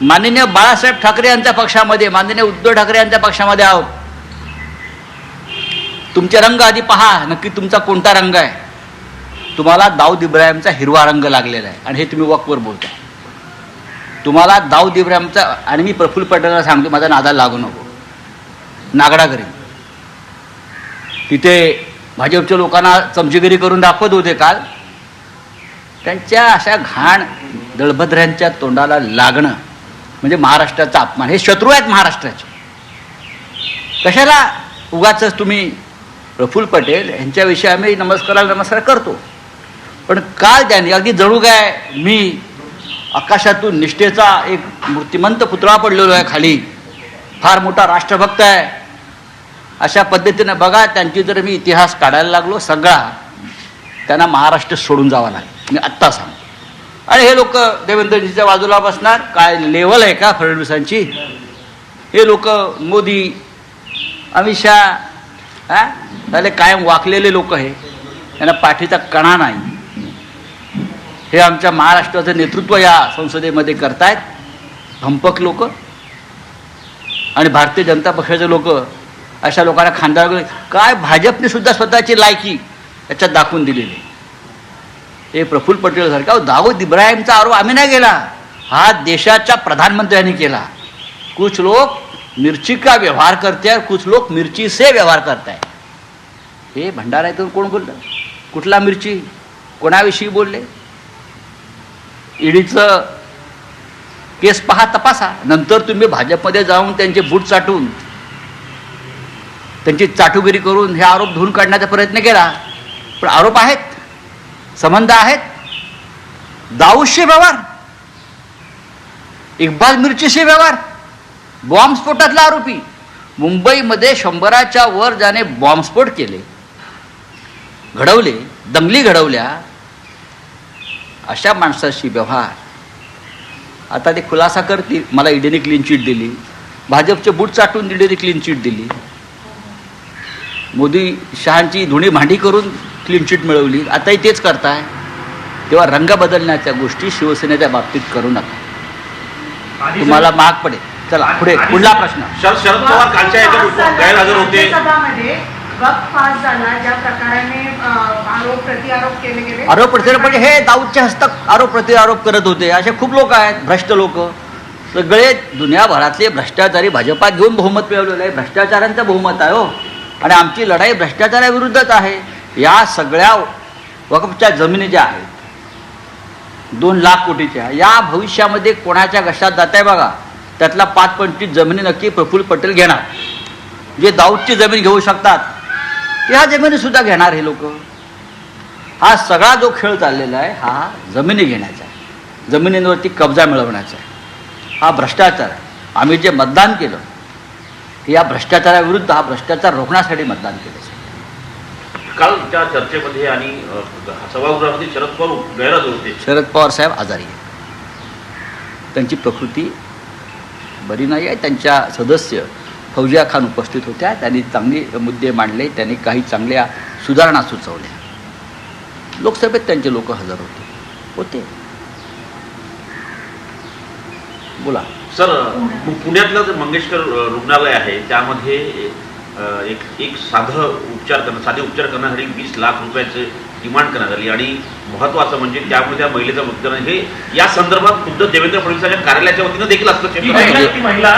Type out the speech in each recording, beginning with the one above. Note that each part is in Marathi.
माननीय बाळासाहेब ठाकरे यांच्या पक्षामध्ये माननीय उद्धव ठाकरे यांच्या पक्षामध्ये आहोत तुमचे रंग आधी पहा नक्की तुमचा कोणता रंग आहे? तुम्हाला दाऊद इब्राहिमचा हिरवा रंग लागलेला आहे आणि हे तुम्ही वकवर बोलताय. तुम्हाला दाऊद इब्राहिमचा आणि मी प्रफुल्ल पटेलला सांगतो माझा नादा लागू नको. नागडा करीन तिथे भाजपच्या लोकांना चमचेगिरी करून दाखवत होते काल. त्यांच्या अशा घाण दळभद्र्यांच्या तोंडाला लागणं म्हणजे महाराष्ट्राचा अपमान. हे शत्रू आहेत महाराष्ट्राचे. कशाला उगाच तुम्ही प्रफुल्ल पटेल यांच्याविषयी आम्ही नमस्काराला नमस्कार करतो? पण काल त्यांनी अगदी जणू काय मी आकाशातून निष्ठेचा एक मूर्तिमंत पुतळा पडलेलो आहे खाली. फार मोठा राष्ट्रभक्त आहे. अशा पद्धतीनं बघा त्यांची जर मी इतिहास काढायला लागलो सगळा त्यांना महाराष्ट्र सोडून जावा लागेल. मी आत्ता सांगतो. आणि हे लोक देवेंद्रजीच्या बाजूला बसणार. काय लेवल आहे का फडणवीसांची? हे लोक मोदी अमित शहा हा? झाले कायम वाकलेले लोक हे. त्यांना पाठीचा कणा नाही. हे आमच्या महाराष्ट्राचं नेतृत्व या संसदेमध्ये करतायत. भंपक लोक. आणि भारतीय जनता पक्षाचे लोक अशा लोकांना खांदा काय भाजपने सुद्धा स्वतःची लायकी याच्यात दाखवून दिलेली आहे. हे प्रफुल्ल पटेल सारखा अहो, दाऊद इब्राहिमचा आरोप आम्ही नाही केला. हा देशाच्या प्रधानमंत्र्यांनी केला. कुछ लोक मिरची का व्यवहार करते कुछ लोक मिरची से व्यवहार करताय हे भंडाऱ्यातून कोण बोललं? कुठला मिरची? कोणाविषयी बोलले? ईडीचं केस पहा तपासा. नंतर तुम्ही भाजपमध्ये जाऊन त्यांचे बूट चाटून त्यांची चाटुगिरी करून हे आरोप धुवून काढण्याचा प्रयत्न केला. पण आरोप आहेत. संबंध आहेत. दाऊदशी व्यवहार इक्बाल मिरचीशी व्यवहार बॉम्बस्फोटातला आरोपी. मुंबईमध्ये शंभराच्या वर ज्याने बॉम्बस्फोट केले घडवले दंगली घडवल्या अशा माणसाशी व्यवहार. आता ते खुलासा करतील मला ईडीने क्लीन चिट दिली. भाजपचे बूट चाटून ईडीने क्लीन चिट दिली. मोदी शहांची धुणी भांडी करून क्लीन चिट मिळवली. आताही तेच करताय. तेव्हा रंग बदलण्याच्या गोष्टी शिवसेनेच्या बाबतीत करू नका. तुम्हाला महाग पडेल. चला पुढे पुढला प्रश्न. शरद पवार कालच्या याच्यात गैरहजर होते. पास झाला ज्या प्रकाराने आरोप प्रतिआरोप केले गेले. आरोप प्रत्यारोप म्हणजे हे दाऊदच्या हस्तक आरोप प्रत्यारोप करत होते. असे खूप लोक आहेत भ्रष्ट लोक. सगळे दुनियाभरातले भ्रष्टाचारी भाजपात घेऊन बहुमत मिळवलेलं आहे. भ्रष्टाचारांचं बहुमत आहे हो. आणि आमची लढाई भ्रष्टाचाराविरुद्धच आहे. या सगळ्या वकफच्या जमिनी ज्या आहेत दोन लाख कोटीच्या या भविष्यामध्ये कोणाच्या घशात जात आहे बघा त्यातला पाच पंचवीस जमिनी नक्की प्रफुल्ल पटेल घेणार. जे दाऊदची जमीन घेऊ शकतात ह्या जमिनीसुद्धा घेणार हे लोक. हा सगळा जो खेळ चाललेला आहे हा जमिनी घेण्याचा आहे. जमिनींवरती कब्जा मिळवण्याचा आहे. हा भ्रष्टाचार आहे. आम्ही जे मतदान केलं या भ्रष्टाचाराविरुद्ध हा भ्रष्टाचार रोखण्यासाठी मतदान केलं. काल त्या चर्चेमध्ये आणि सभागृहामध्ये शरद पवार गैरहजर होते. शरद पवार साहेब आजारी आहेत. त्यांची प्रकृती बरी नाही आहे. त्यांच्या सदस्य फौजिया खान उपस्थित होत्या. त्यांनी चांगले मुद्दे मांडले. त्यांनी काही चांगल्या सुधारणा सुचवल्या. लोकसभेत त्यांचे लोक हजर होते. होते. बोला. सर पुण्यातलं जे मंगेशकर रुग्णालय आहे त्यामध्ये एक एक साधं उपचार करणं साधे उपचार करण्यासाठी वीस लाख रुपयाचे डिमांड करण्यात आली. आणि महत्वाचं म्हणजे त्यामुळे त्या महिलेचा मृत्यू झाला. हे या संदर्भात खुद्द देवेंद्र फडणवीसांच्या कार्यालयाच्या वतीनं देखील ती हस्तक्षेप महिला करण्यात ती महिला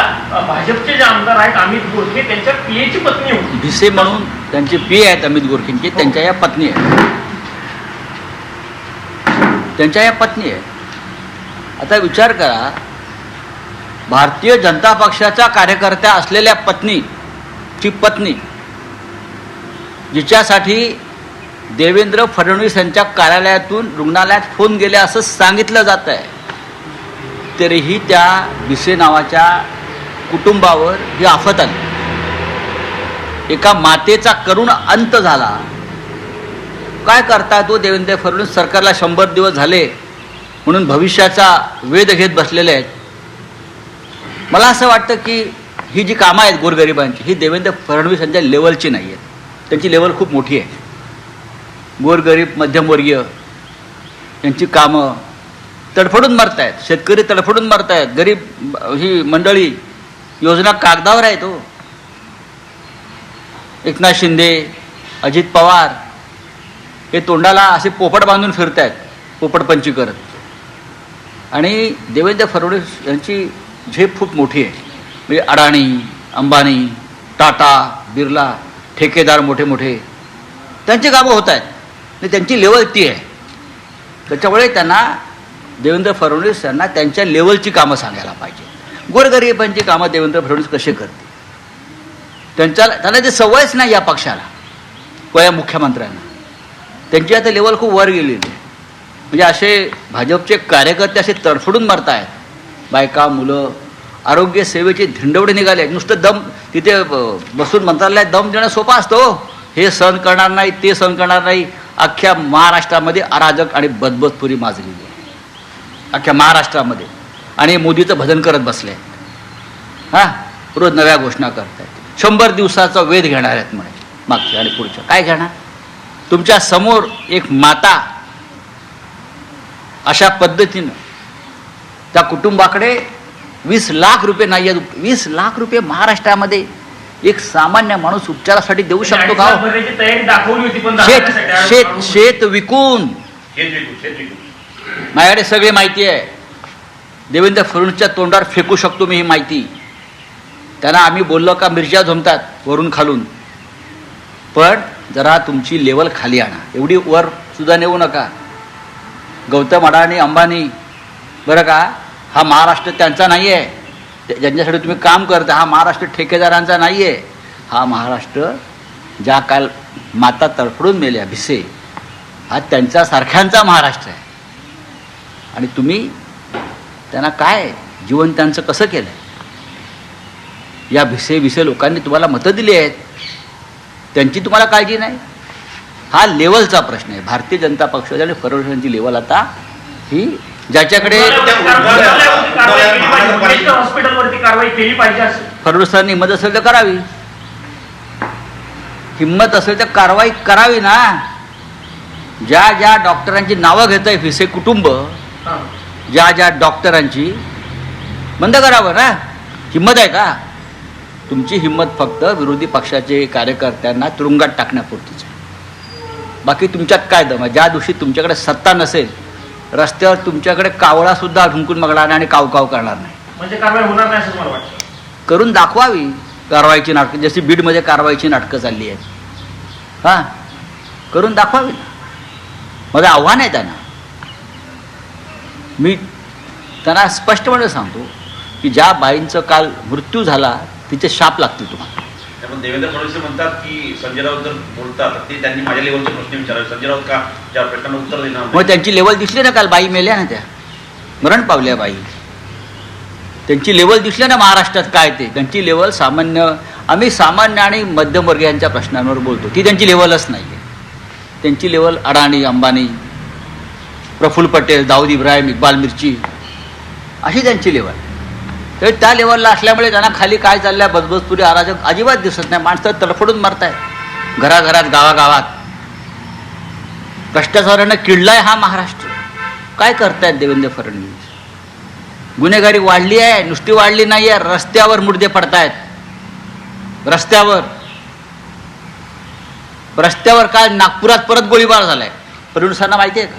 भाजपचे जे आमदार आहेत अमित गोरखे त्यांच्या पीएची पत्नी होती. भिसे म्हणून त्यांचे पी आहेत अमित गोरखेंचे त्यांच्या या पत्नी आहेत. त्यांच्या या पत्नी आहेत. आता विचार करा भारतीय जनता पक्षाच्या कार्यकर्त्या असलेल्या पत्नीची पत्नी जिच्यासाठी देवेंद्र फडणवीस यांच्या कार्यालयातून रुग्णालयात फोन गेले असं सांगितलं जात आहे. तरीही त्या भिसे नावाच्या कुटुंबावर ही आफत आली. एका मातेचा करुण अंत झाला. काय करताय तो देवेंद्र फडणवीस? सरकारला शंभर दिवस झाले म्हणून भविष्याचा वेध घेत बसलेले आहेत. मला असं वाटतं की ही जी कामं आहेत गोरगरिबांची ही देवेंद्र फडणवीस यांच्या लेवलची नाही आहेत त्यांची लेवल खूप मोठी आहे. गोरगरीब मध्यमवर्गीय यांची कामं तडफडून मारतायत. शेतकरी तडफडून मारतायत. गरीब ही मंडळी योजना कागदावर आहे तो. एकनाथ शिंदे अजित पवार हे तोंडाला असे पोपट बांधून फिरतायत पोपटपंची करत आणि देवेंद्र फडणवीस यांची झेप खूप मोठी आहे. म्हणजे अडाणी अंबानी टाटा बिर्ला ठेकेदार मोठे मोठे. त्यांची कामं होत आहेत. आणि त्यांची लेवल ती आहे. त्याच्यामुळे त्यांना देवेंद्र फडणवीस यांना त्यांच्या लेवलची कामं सांगायला पाहिजे. गोरगरिबांची कामं देवेंद्र फडणवीस कसे करते त्यांच्या त्यांना ते सवयच नाही या पक्षाला व या मुख्यमंत्र्यांना. त्यांची आता लेवल खूप वर गेलेली आहे. म्हणजे असे भाजपचे कार्यकर्ते असे तडफडून मरतायत. बायका मुलं आरोग्य सेवेचे धिंडवडे निघाले. नुसतं दम तिथे बसून मंत्रालयात दम देणं सोपं असतो हो. हे. सहन करणार नाही ते सहन करणार नाही. अख्ख्या महाराष्ट्रामध्ये अराजक आणि बदबदपुरी माजलेली आहे. अख्ख्या महाराष्ट्रामध्ये. आणि मोदीचं भजन करत बसले. हां? रोज नव्या घोषणा करतायत. शंभर दिवसाचा वेध घेणार आहेत म्हणे मागच्या आणि पुढच्या काय घेणार? तुमच्यासमोर एक माता अशा पद्धतीनं त्या कुटुंबाकडे वीस लाख रुपये नाही आहेत. वीस लाख रुपये महाराष्ट्रामध्ये एक सामान्य माणूस उपचारासाठी देऊ शकतो का हो? शेत शेत शेत विकून. माझ्याकडे सगळी माहिती आहे. देवेंद्र फडणवीसच्या तोंडावर फेकू शकतो मी ही माहिती. त्यांना आम्ही बोललो का मिरच्या झोमतात वरून खालून. पण जरा तुमची लेवल खाली आणा. एवढी वर सुद्धा नेऊ नका. गौतम अडाणी अंबानी. बरं का? हा महाराष्ट्र त्यांचा नाही आहे ते- ज्यांच्यासाठी तुम्ही काम करता हा महाराष्ट्र ठेकेदारांचा नाही आहे हा महाराष्ट्र ज्या काल माता तडफडून मेल्या भिसे हा त्यांच्यासारख्यांचा महाराष्ट्र आहे. आणि तुम्ही त्यांना काय जीवन त्यांचं कसं केलं आहे या भिसे भिसे लोकांनी तुम्हाला मतं दिली आहेत. त्यांची तुम्हाला काळजी नाही? हा लेवलचा प्रश्न आहे. भारतीय जनता पक्षाची आणि फडणवीसांची लेवल आता ही ज्याच्याकडे हॉस्पिटलवरती कारवाई केली पाहिजे असं फडणवीसांनी हिंमत असेल तर करावी हिंमत असेल तर कारवाई करावी ना ज्या ज्या डॉक्टरांची नावं घेत आहे भिसे कुटुंब हा. ज्या ज्या डॉक्टरांची बंद करावं ना हिंमत आहे का तुमची हिंमत फक्त विरोधी पक्षाचे कार्यकर्त्यांना तुरुंगात टाकण्यापुरतीच आहे बाकी तुमच्यात काय दम आहे ज्या दिवशी तुमच्याकडे सत्ता नसेल रस्त्यावर तुमच्याकडे कावळा सुद्धा ढुंकून बघणार नाही आणि काव काव करणार नाही. म्हणजे कारवाई होणार नाही असं मला वाटतं? करून दाखवावी कारवाईची नाटकं जशी बीडमध्ये कारवाईची नाटकं चालली आहेत. हां? करून दाखवावी ना. माझं आव्हान आहे त्यांना. मी त्यांना स्पष्टपणे सांगतो की ज्या बाईंचं काल मृत्यू झाला तिचे शाप लागतील तुम्हाला. त्यामुळे देवेंद्र फडणवीस म्हणतात की संजय राऊत जर बोलतात ते त्यांनी माझ्या लेवलचे प्रश्न विचारावे. संजय राऊत का ज्या प्रश्नांना उत्तर देणार मग त्यांची लेवल दिसली ना काल बाई मेल्या ना त्या? मरण पावल्या बाई. त्यांची लेवल दिसली ना महाराष्ट्रात काय ते? त्यांची लेवल सामान्य आम्ही सामान्य आणि मध्यमवर्गीयांच्या प्रश्नांवर बोलतो. ती त्यांची लेवलच नाही आहे त्यांची लेवल अडाणी अंबानी प्रफुल्ल पटेल दाऊद इब्राहिम इक्बाल मिर्ची अशी त्यांची लेवल हे त्या लेवलला असल्यामुळे त्यांना खाली काय चाललंय बसबसपुरी अराजक अजिबात दिसत नाही. माणसं तडफडून मरतायत. घराघरात गावागावात. भ्रष्टाचारानं किडलाय हा महाराष्ट्र. काय करतायत देवेंद्र फडणवीस? गुन्हेगारी वाढली आहे नुसती वाढली नाही आहे रस्त्यावर मुर्दे पडतायत. रस्त्यावर. रस्त्यावर काय नागपुरात परत गोळीबार झालाय. फडणवीसांना माहिती आहे का?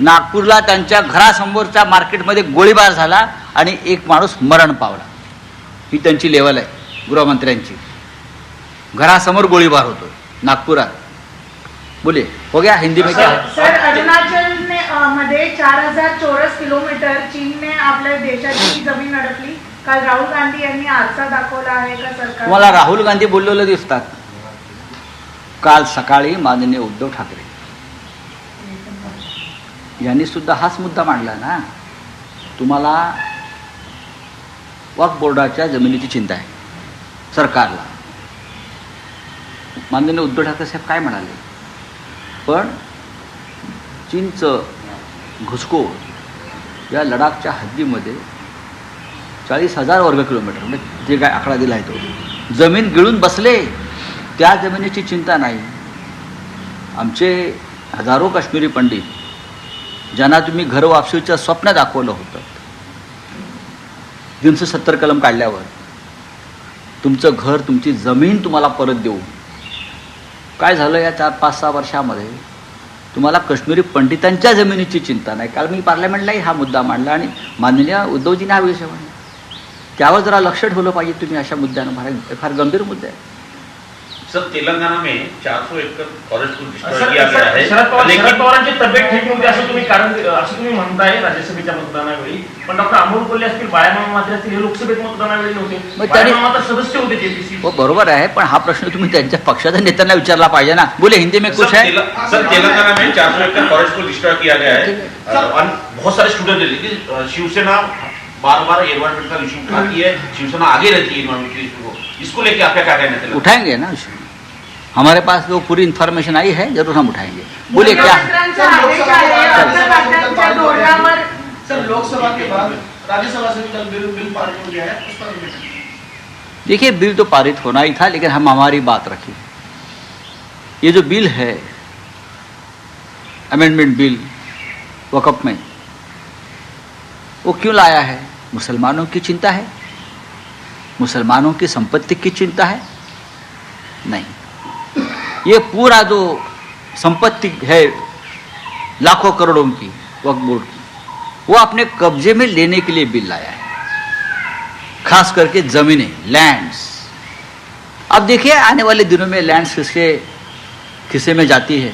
नागपूरला त्यांच्या घरासमोरच्या मार्केटमध्ये गोळीबार झाला. आणि एक माणूस मरण पावला. ही त्यांची लेवल आहे गृहमंत्र्यांची. घरासमोर गोळीबार होतो नागपुरात. बोले हो गया हिंदी में क्या? सर अरुणाचल ने मध्ये चार हजार चौरस किलोमीटर चीनने आपल्या देशाची जमीन अडकली. काल राहुल गांधी यांनी आरसा दाखवला आहे का सरकार तुम्हाला राहुल गांधी बोललेलं दिसतात. काल सकाळी माननीय उद्धव ठाकरे. यांनी सुद्धा हाच मुद्दा मांडला ना. तुम्हाला वक्फ बोर्डाच्या जमिनीची चिंता आहे. सरकारला. माननीय उद्धव ठाकरे साहेब काय म्हणाले? पण चीनचं घुसखोर या लडाखच्या हद्दीमध्ये चाळीस हजार वर्ग किलोमीटर म्हणजे जे काय आकडा दिला आहे तो जमीन गिळून बसले त्या जमिनीची चिंता नाही. आमचे हजारो काश्मीरी पंडित ज्यांना तुम्ही घर वापसीचं स्वप्न दाखवलं होतं तीनशे सत्तर कलम काढल्यावर तुमचं घर तुमची जमीन तुम्हाला परत देऊ. काय झालं या चार पाच सहा वर्षामध्ये? तुम्हाला काश्मीरी पंडितांच्या जमिनीची चिंता नाही. काल मी पार्लमेंटलाही हा मुद्दा मांडला आणि माननीय उद्धवजीने हा विषय मांडला. त्यावर जरा लक्ष ठेवलं पाहिजे तुम्ही अशा मुद्द्यानं फार फार गंभीर मुद्दे आहे सर तेलंगाना में 400 एकड़ फॉरेस्ट को डिस्ट्रॉय किया गया है। शरद पवार लेकिन शरद पवारांची तब्येत ठीक नव्हती असं तुम्ही कारण असं तुम्ही म्हणताय राज्यसभेच्या मतदानावेळी. पण डॉक्टर अमोल कोल्हे असतील बाळामामा मात्र असतील हे लोकसभेत मतदानावेळी नव्हते. मग त्यांनी- बाळामामा तर सदस्य होते जेपीसी हो बरोबर आहे पण हा प्रश्न तुम्ही त्यांच्या पक्षाच्या नेत्यांना विचारला पाहिजे ना. बोले हिंदी में कुछ सर, है? तेल- सर तेलंगाना में 400 एकड़ फॉरेस्ट को डिस्ट्रॉय किया गया है। ठीक अ, और बहुत सारे स्टूडेंट है लेकिन अ, शिवसेना बार बार एनवायरमेंटल इशू उठाती है। शिवसेना आगे रहती है इशू को इसको लेके आपका क्या कहना है? तेलंगाना? उठाएंगे ना उसमें हमारे पास वो पूरी इन्फॉर्मेशन आई है ज़रूर हम उठाएँगे। बोले क्या देखिए बिल तो पारित होना ही था लेकिन हम हमारी बात रखी। ये जो बिल है अमेंडमेंट बिल वकफ में वो क्यों लाया है? मुसलमानों की चिंता है? मुसलमानों की संपत्ति की चिंता है? नहीं। ये पूरा जो संपत्ति है लाखों करोड़ों की वक्त बोर्ड की, वो अपने कब्जे में लेने के लिए बिल लाया है। खास करके जमीनें लैंड्स अब देखिए, आने वाले दिनों में लैंड्स किसके, किसे में जाती है?